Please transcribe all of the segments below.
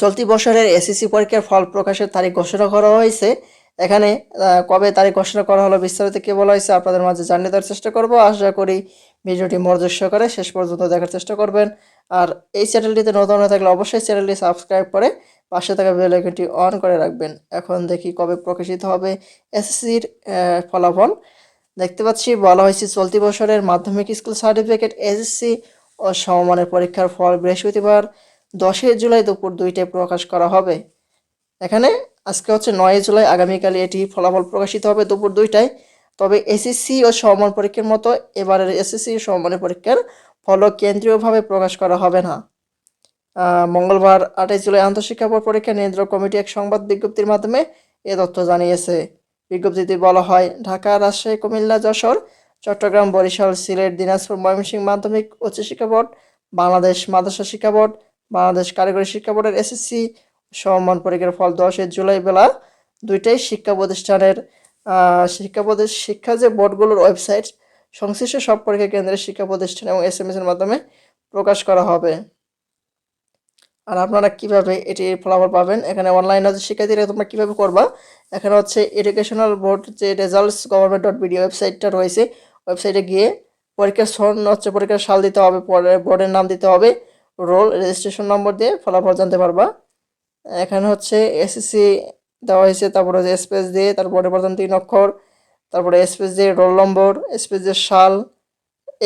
চলতি বছরের এসএসসি পরীক্ষার ফল প্রকাশের তারিখ ঘোষণা করা হয়েছে। এখানে কবে তারিখ ঘোষণা করা হলো বিস্তারিত কি বলা হয়েছে আপনাদের মাঝে জানিয়ে দেওয়ার চেষ্টা করব। আশা করি ভিডিওটি মনোযোগ সহকারে শেষ পর্যন্ত দেখার চেষ্টা করবেন। আর এই চ্যানেলটিতে নতুন হয়ে থাকলে অবশ্যই চ্যানেলটি সাবস্ক্রাইব করে পাশে থাকা বেল আইকনটি অন করে রাখবেন। এখন দেখি কবে প্রকাশিত হবে এসএসসির ফলাফল। দেখতে পাচ্ছি, বলা হয়েছে চলতি বছরের মাধ্যমিক স্কুল সার্টিফিকেট এসএসসি ও সমমানের পরীক্ষার ফল বৃহস্পতিবার। দশই জুলাই দুপুর দুইটায় প্রকাশ করা হবে। এখানে আজকে হচ্ছে নয় জুলাই আগামীকাল এটি ফলাফল প্রকাশিত হবে দুপুর দুইটায়। তবে এসএসসি ও সমমান পরীক্ষার মতো এবারের এসএসসি ও সমমানের পরীক্ষার ফল কেন্দ্রীয়ভাবে প্রকাশ করা হবে না। মঙ্গলবার আঠাশ জুলাই আন্তঃশিক্ষা বোর্ড পরীক্ষা নিয়ন্ত্রক কমিটি এক সংবাদ বিজ্ঞপ্তির মাধ্যমে এ তথ্য জানিয়েছে। বিজ্ঞপ্তিতে বলা হয়, ঢাকা, রাজশাহী, কুমিল্লা, যশোর, চট্টগ্রাম, বরিশাল, সিলেট, দিনাজপুর, ময়মনসিংহ মাধ্যমিক উচ্চশিক্ষা বোর্ড, বাংলাদেশ মাদ্রাসা শিক্ষা বোর্ড বাংলাদেশ কারিগরি শিক্ষা বোর্ডের এসএসসি সমমান পরীক্ষার ফল দশই জুলাই বেলা দুইটাই শিক্ষা প্রতিষ্ঠানের শিক্ষা প্রতিষ্ঠা শিক্ষা যে বোর্ডগুলোর ওয়েবসাইট, সংশ্লিষ্ট সব পরীক্ষা কেন্দ্রের শিক্ষা প্রতিষ্ঠান এবং এস এম এর মাধ্যমে প্রকাশ করা হবে। আর আপনারা কীভাবে এটির ফলাফল পাবেন? এখানে অনলাইনে হচ্ছে শিক্ষার্থীরা তোমরা কীভাবে করবা? এখানে হচ্ছে এডুকেশনাল বোর্ড যে রেজাল্টস গভর্নমেন্ট ডট বিডি ওয়েবসাইটটা রয়েছে, ওয়েবসাইটে গিয়ে পরীক্ষার সন হচ্ছে পরীক্ষার সাল দিতে হবে, পরে বোর্ডের নাম দিতে হবে। রোল রেজিস্ট্রেশন নম্বর দিয়ে ফলাফল জানতে পারবা। এখানে হচ্ছে এসএসসি দেওয়া হয়েছে, তারপরে হচ্ছে স্পেস দিয়ে, তারপরে প্রথম তিন অক্ষর, তারপরে স্পেস দিয়ে রোল নম্বর স্পেস দিয়ে সাল,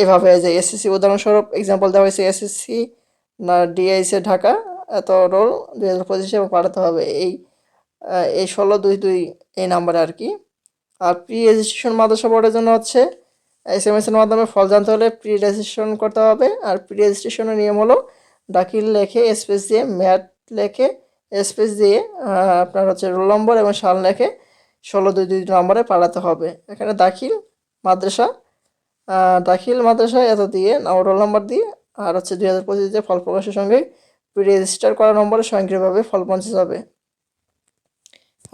এভাবে যে এসএসসি উদাহরণস্বরূপ এক্সাম্পল দেওয়া হয়েছে এসএসসি না ডিআইসি ঢাকা, এত রোল দুই হাজার পঁচিশে পাঠাতে হবে। এই এই ষোলো দুই দুই এই নাম্বারে আর কি। আর প্রি রেজিস্ট্রেশন মাদ্রাসা বোর্ডের জন্য হচ্ছে এস এম এস এর মাধ্যমে ফল জানতে হলে প্রি রেজিস্ট্রেশন করতে হবে। আর প্রি রেজিস্ট্রেশনের নিয়ম হলো ডাকিল লেখে স্পেস দিয়ে ম্যাট লেখে স্পেস দিয়ে আপনার হচ্ছে রোল নম্বর এবং সাল লেখে ষোলো দুই দুই নম্বরে পাঠাতে হবে। এখানে দাখিল, মাদ্রাসা দাখিল, মাদ্রাসা এত দিয়ে রোল নম্বর দিয়ে, আর হচ্ছে দুই হাজার পঁচিশে ফল প্রকাশের সঙ্গে প্রি রেজিস্টার করা নম্বরে স্বয়ংক্রিয়ভাবে ফল পৌঁছে যাবে।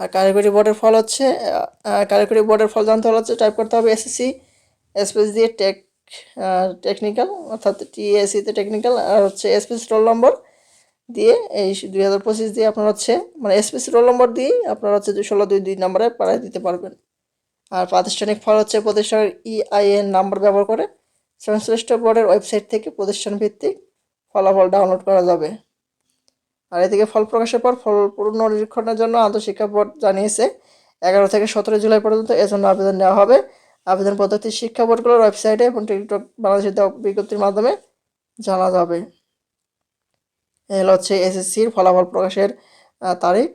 আর কারিগরি বোর্ডের ফল হচ্ছে কারিগরি বোর্ডের ফল জানতে হলে হচ্ছে টাইপ করতে হবে এসএসসি স্পেস দিয়ে টেক টেকনিক্যাল অর্থাৎ টিএসসিতে টেকনিক্যাল আর হচ্ছে এসপিস রোল নম্বর দিয়ে এই দুই হাজার পঁচিশ দিয়ে আপনার হচ্ছে মানে এসপিসি রোল নম্বর দিয়েই আপনার হচ্ছে ষোলো দুই দুই নম্বরে পাঠিয়ে দিতে পারবেন। আর প্রাতিষ্ঠানিক ফল হচ্ছে প্রতিষ্ঠানের ইআইএন নাম্বার ব্যবহার করে সংশ্লিষ্ট বোর্ডের ওয়েবসাইট থেকে প্রতিষ্ঠান ভিত্তিক ফলাফল ডাউনলোড করা যাবে। আর এদিকে ফল প্রকাশের পর ফল পুনর্নিরীক্ষণের জন্য আন্তঃশিক্ষা বোর্ড জানিয়েছে, এগারো থেকে সতেরো জুলাই পর্যন্ত এর জন্য আবেদন নেওয়া হবে। আবেদন পদ্ধতি শিক্ষা বোর্ডগুলোর ওয়েবসাইটে এবং টিকটক বাংলাদেশের বিজ্ঞপ্তির মাধ্যমে জানা যাবে। এল হচ্ছে এসএসসির ফলাফল প্রকাশের তারিখ।